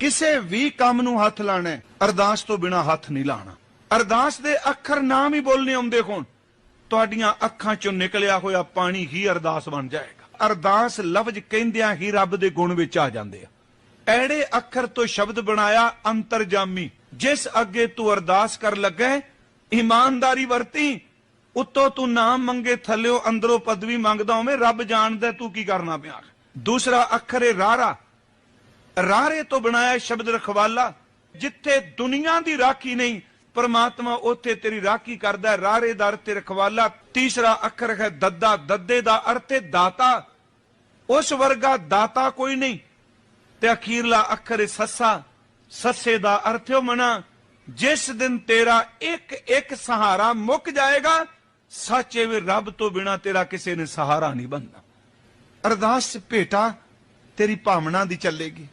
ਕਿਸੇ ਵੀ ਕੰਮ ਨੂੰ ਹੱਥ ਲਾਣਾ ਅਰਦਾਸ ਤੋਂ ਬਿਨਾ ਹੱਥ ਨਹੀਂ ਲਾਣਾ। ਅਰਦਾਸ ਦੇ ਅੱਖਰ ਨਾਮ ਹੀ ਬੋਲਨੇ ਆਉਂਦੇ ਹੋਣ, ਤੁਹਾਡੀਆਂ ਅੱਖਾਂ ਚੋਂ ਨਿਕਲਿਆ ਹੋਇਆ ਪਾਣੀ ਹੀ ਅਰਦਾਸ ਬਣ ਜਾਏਗਾ। ਅਰਦਾਸ ਲਫ਼ਜ਼ ਕਹਿੰਦਿਆਂ ਹੀ ਰੱਬ ਦੇ ਗੁਣ ਵਿੱਚ ਆ ਜਾਂਦੇ ਆ। ਐੜੇ ਅੱਖਰ ਤੋਂ ਸ਼ਬਦ ਬਣਾਇਆ ਅੰਤਰਜਾਮੀ, ਜਿਸ ਅੱਗੇ ਤੂੰ ਅਰਦਾਸ ਕਰ ਲੱਗਾ ਇਮਾਨਦਾਰੀ ਵਰਤੀ, ਉੱਤੋਂ ਤੂੰ ਨਾਮ ਮੰਗੇ ਥੱਲਿਓ ਅੰਦਰੋਂ ਪਦਵੀ ਮੰਗਦਾ ਹੋਵੇਂ, ਰੱਬ ਜਾਣਦਾ ਤੂੰ ਕੀ ਕਰਨਾ ਪਿਆ। ਦੂਸਰਾ ਅੱਖਰ ਹੈ ਰਾਰਾ ਰਾਰੇ ਤੋਂ ਬਣਾਇਆ ਸ਼ਬਦ ਰਖਵਾਲਾ, ਜਿੱਥੇ ਦੁਨੀਆ ਦੀ ਰਾਖੀ ਨਹੀਂ, ਪਰਮਾਤਮਾ ਉੱਥੇ ਤੇਰੀ ਰਾਖੀ ਕਰਦਾ ਹੈ। ਰਾਰੇ ਦਾ ਅਰਥ ਰਖਵਾਲਾ, ਤੀਸਰਾ ਅੱਖਰ ਹੈ ਦੱਦਾ, ਦੱਦੇ ਦਾ ਅਰਥ ਹੈ ਦਾਤਾ। ਉਸ ਵਰਗਾ ਦਾਤਾ ਕੋਈ ਨਹੀਂ। ਤੇ ਅਖੀਰਲਾ ਅੱਖਰ ਹੈ ਸੱਸਾ, ਸੱਸੇ ਦਾ ਅਰਥ ਹੈ ਮਨਾ। ਜਿਸ ਦਿਨ ਤੇਰਾ ਇੱਕ ਇੱਕ ਸਹਾਰਾ ਮੁੱਕ ਜਾਏਗਾ, ਸੱਚੇ ਵੀ ਰੱਬ ਤੋਂ ਬਿਨਾ ਤੇਰਾ ਕਿਸੇ ਨੇ ਸਹਾਰਾ ਨਹੀਂ ਬਣਨਾ। ਅਰਦਾਸ ਭੇਟਾ, ਤੇਰੀ ਭਾਵਨਾ ਦੀ ਚੱਲੇਗੀ।